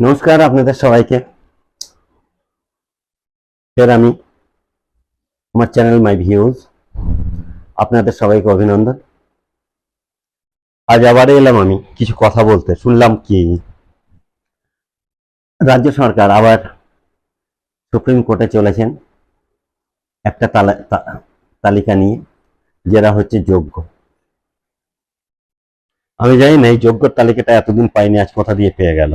নমস্কার আপনাদের সবাইকে। ফের আমি আমার চ্যানেল মাই ভিউজ। আপনাদের সবাইকে অভিনন্দন। আজ আবার এলাম আমি কিছু কথা বলতে। শুনলাম কি রাজ্য সরকার আবার সুপ্রিম কোর্টে চলেছেন একটা তালিকা নিয়ে যারা হচ্ছে যোগ্য। আমি জানি না এই যোগ্যর তালিকাটা এতদিন পাইনি, আজ কোথা দিয়ে পেয়ে গেল।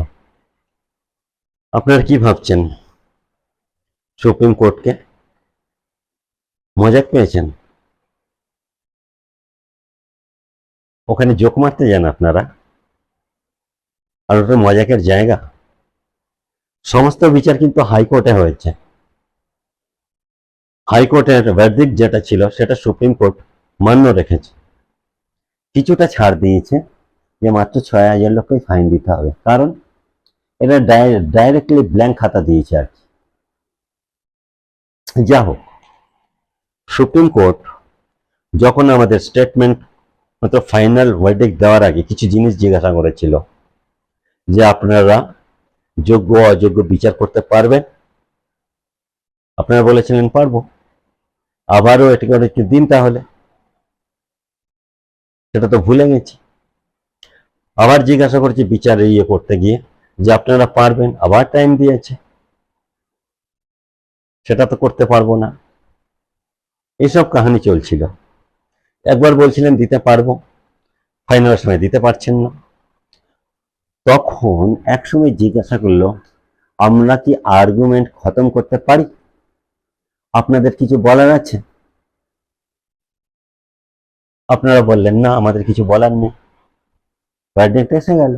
আপনারা কি ভাবছেন? সুপ্রিম কোর্টকে মজাক পেয়েছেন? ওখানে জোক মারতে যান আপনারা? আর ওটা মজাকের জায়গা। সমস্ত বিচার কিন্তু হাইকোর্টে হয়েছে। হাইকোর্টের ভার্দিক যেটা ছিল, সেটা সুপ্রিম কোর্ট মান্য রেখেছে। কিছুটা ছাড় দিয়েছে যে মাত্র ছয় হাজার লোককেই ফাইন দিতে হবে। কারণ এটা ডাইরেক্টলি ব্ল্যাঙ্ক খাতা দিয়েছে আর কি। যা হোক, সুপ্রিম কোর্ট যখন আমাদের স্টেটমেন্ট মতো ফাইনাল ওয়ার্ডিক দেওয়ার আগে কিছু জিনিস জিজ্ঞাসা করেছিল যে আপনারা যোগ্য অযোগ্য বিচার করতে পারবেন? আপনারা বলেছিলেন পারব। আবারও এটাকে একটু দিন তাহলে। সেটা তো ভুলে গেছি। আবার জিজ্ঞাসা করছি বিচার ইয়ে করতে গিয়ে। যে আপনারা পারবেন, আবার টাইম দিয়েছে। সেটা তো করতে পারব না। এইসব কাহিনী চলছিল। একবার বলছিলেন, দিতে পারব। ফাইনাল সময় দিতে পারছেন না। তখন একসময় জিজ্ঞাসা করল, আমরা কি আর্গুমেন্ট খতম করতে পারি? আপনাদের কিছু বলার আছে? আপনারা বললেন, না, আমাদের কিছু বলার নেই। এসে গেল।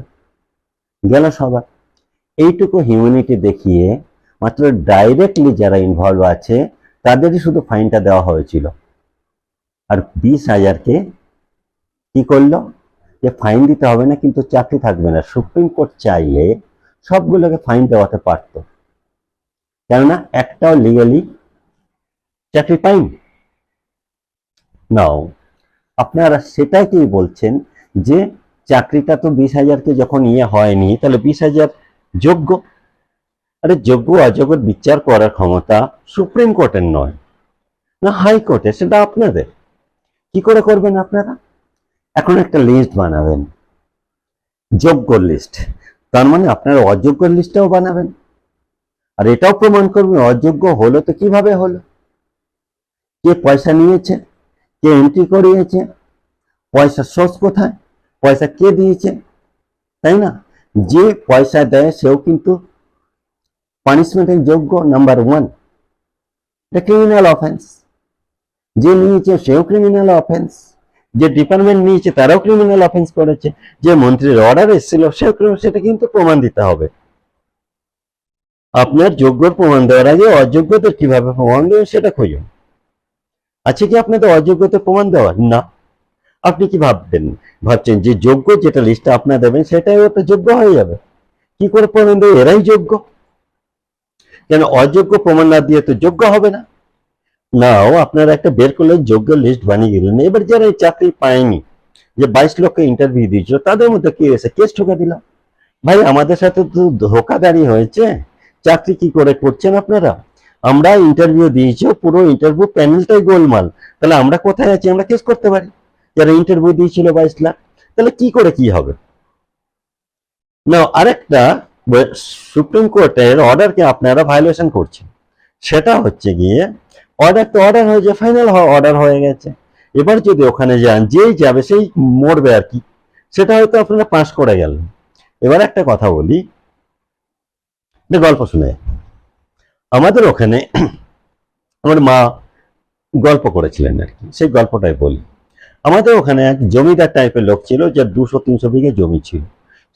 গেল সবার। এইটুকু হিউম্যানিটি দেখিয়ে মাত্র ডাইরেক্টলি যারা ইনভলভ আছে, তাদেরই শুধু ফাইনটা দেওয়া হয়েছিল। আর বিশ হাজারকে কি করল? যে ফাইন দিতে হবে না, কিন্তু চাকরি থাকবে না। সুপ্রিম কোর্ট চাইলে সবগুলোকে ফাইন দেওয়াতে পারত। কেননা একটাও লিগালি চাকরি পাইনি। নাও আপনারা সেটাই কি বলছেন যে চাকরিটা তো বিশ হাজারকে যখন ইয়ে হয়নি, তাহলে বিশ হাজার যোগ্য? আরে যোগ্য অযোগ্য বিচার করার ক্ষমতা সুপ্রিম কোর্টের নয়, না হাইকোর্টের সেটা আপনাদের। কি করে করবেন আপনারা? এখন একটা লিস্ট বানাবেন, যোগ্য লিস্ট তার মানে আপনারা অযোগ্য লিস্টটাও বানাবেন। আর এটাও প্রমাণ করবেন, অযোগ্য হলো তো কীভাবে হলো? কে পয়সা নিয়েছে, কে এন্ট্রি করিয়েছে, পয়সা সোর্স কোথায়, পয়সা কে দিয়েছে, তাই না? যে পয়সা দেয়, সেও কিন্তু পানিশমেন্টের যোগ্য নাম্বার ওয়ান এটা ক্রিমিনাল অফেন্স যে নিয়েছে, সেও ক্রিমিনাল অফেন্স যে ডিপার্টমেন্ট নিয়েছে, তারাও ক্রিমিনাল অফেন্স করেছে। যে মন্ত্রীর অর্ডার এসেছিল, সেও সেটা কিন্তু প্রমাণ দিতে হবে। আপনার যোগ্যর প্রমাণ দেওয়ার আগে অযোগ্যদের কীভাবে প্রমাণ দেবেন, সেটা খুঁজুন। আছে কি আপনাদের অযোগ্যতার প্রমাণ দেওয়ার? না। আপনি কি ভাববেন? ভাবছেন যে যোগ্য যেটা লিস্টটা আপনার দেবেন, সেটাই ওটা যোগ্য হয়ে যাবে। কি করে প্রমাণ দেবে? এরাই যোগ্য। কেন অযোগ্য প্রমাণ না দিয়ে তো যোগ্য হবে না? নাও, আপনারা একটা বের করলে যোগ্য লিস্ট বানিয়ে গেলেন এবার যারা এই চাকরি পায়নি, যে বাইশ লক্ষ ইন্টারভিউ দিয়েছিল, তাদের মধ্যে কি হয়েছে কেস ঠোকা দিল? ভাই, আমাদের সাথে তো ধোকাদারি হয়েছে। চাকরি কি করে করছেন আপনারা? আমরা ইন্টারভিউ দিয়েছি পুরো ইন্টারভিউ প্যানেলটাই গোলমাল। তাহলে আমরা কোথায় আছি? আমরা কেস করতে পারি। যারা ইন্টারভিউ দিয়েছিল বাইশ লাখ তাহলে কি করে কি হবে? না আরেকটা সুপ্রিম কোর্টের অর্ডারকে আপনারা ভায়োলেশন করছেন। সেটা হচ্ছে গিয়ে অর্ডার তো অর্ডার হয়েছে ফাইনাল অর্ডার হয়ে গেছে। এবার যদি ওখানে যান, যেই যাবে, সেই মরবে আর কি। সেটা হয়তো আপনারা পাস করে গেলেন। এবার একটা কথা বলি। গল্প শুনে। আমাদের ওখানে, আমার মা গল্প করেছিলেন আর কি। সেই গল্পটাই বলি। আমাদের ওখানে এক জমিদার টাইপের লোক ছিল যার দুশো, তিনশো বিঘে জমি ছিল।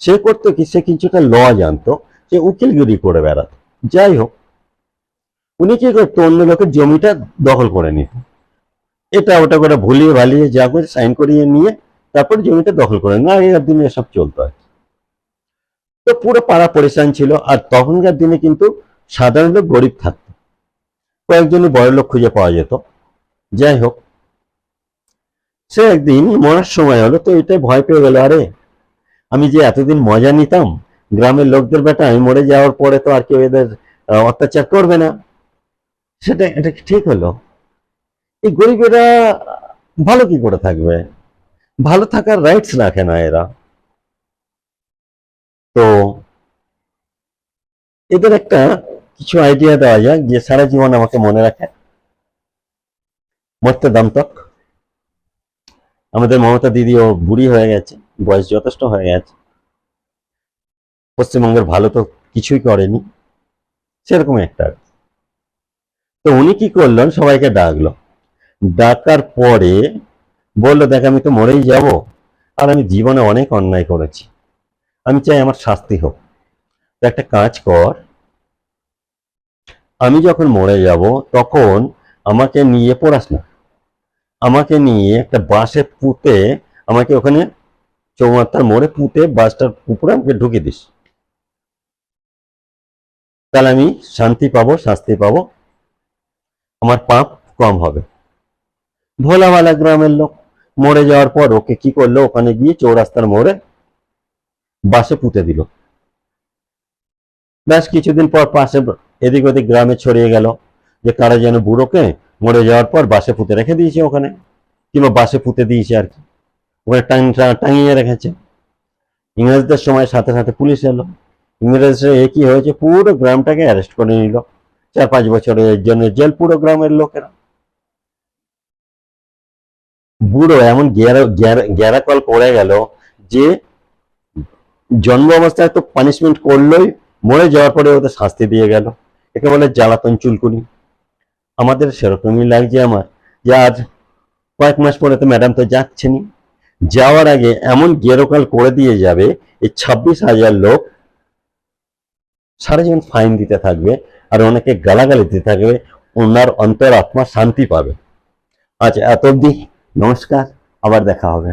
সে করতো কি? সে কিছুটা ল জানতো, সে উকিলগিরি করে বেড়াতো। যাই হোক, উনি কি করতো? অন্য লোকের জমিটা দখল করে নিত। এটা ওটা করে ভুলিয়ে ভালিয়ে যা করে সাইন করিয়ে নিয়ে তারপর জমিটা দখল করে না আগেকার দিনে এসব চলতো আর। তো পুরো পাড়া পরিশান ছিল আর তখনকার দিনে কিন্তু সাধারণত গরিব থাকতো। কয়েকজনই বড় লোক খুঁজে পাওয়া যেত। যাই হোক সে একদিন মরার সময় হলো তো এটাই ভয় পেয়ে গেল, আরে আমি যে এতদিন মজা নিতাম, গ্রামের লোকদের বেটা আমি মরে যাওয়ার পরে তো আর কেউ এদের অত্যাচার করবে না। সেটা, এটা ঠিক হলো? এই গরিবেরা ভালো কি করে থাকবে? ভালো থাকার রাইটস রাখে না এরা। তো এদের একটা কিছু আইডিয়া দেওয়া যাক যে সারা জীবন আমাকে মনে রাখে। মরতে দামতক আমাদের মমতা দিদিও বুড়ি হয়ে গেছে, বয়স যথেষ্ট হয়ে গেছে। পশ্চিমবঙ্গের ভালো তো কিছুই করেনি সেরকম একটা তো উনি কি করলেন? সবাইকে ডাকলো। ডাকার পরে বলল, দেখ, আমি তো মরেই যাব, আর আমি জীবনে অনেক অন্যায় করেছি। আমি চাই আমার শাস্তি হোক। একটা কাজ কর, আমি যখন মরে যাব, তখন আমাকে নিয়ে পড়াস না। আমাকে নিয়ে একটা বাসে পুঁতে আমাকে ওখানে চৌমাত্রার মোড়ে পুঁতে বাসটার উপরে আমাকে ঢুকে দিস। তাহলে আমি শান্তি পাবো, শাস্তি পাবো। আমার পাপ কম হবে। ভোলাওয়ালা গ্রামের লোক মরে যাওয়ার পর ওকে কি করল? ওখানে গিয়ে চৌরাস্তার মোড়ে বাসে পুঁতে দিল। ব্যাস কিছুদিন পর পাশে এদিক ওদিক গ্রামে ছড়িয়ে গেল যে কারা যেন বুড়োকে মরে যাওয়ার পর বাসে পুঁতে রেখে দিয়েছে ওখানে, কিংবা বাসে পুঁতে দিয়েছে আর কি। ওখানে টাঙিয়ে রেখেছে। ইংরেজদের সময় সাথে সাথে পুলিশ এলো। ইংরেজরা এ কি হয়েছে, পুরো গ্রামটাকে অ্যারেস্ট করে নিল। চার পাঁচ বছরের জন্য জেল পুরো গ্রামের লোকেরা। বুড়ো এমন গ্যারা গ্যারা- গ্যারাকল পড়ে গেল যে জন্ম অবস্থায় তো পানিশমেন্ট করলোই, মরে যাওয়ার পরে ওদের শাস্তি দিয়ে গেল। একে বলে জ্বালাতন চুলকুনি। আমাদের সেরকমই লাগছে আমার। যে আজ কয়েক মাস পরে তো ম্যাডাম তো যাচ্ছেনি যাওয়ার আগে এমন গেরোকাল করে দিয়ে যাবে, এই ছাব্বিশ হাজার লোক সারা জীবন ফাইন দিতে থাকবে আর ওনাকে গালাগালি দিতে থাকবে, ওনার অন্তর আত্মা শান্তি পাবে। আচ্ছা এত অবধি, নমস্কার, আবার দেখা হবে।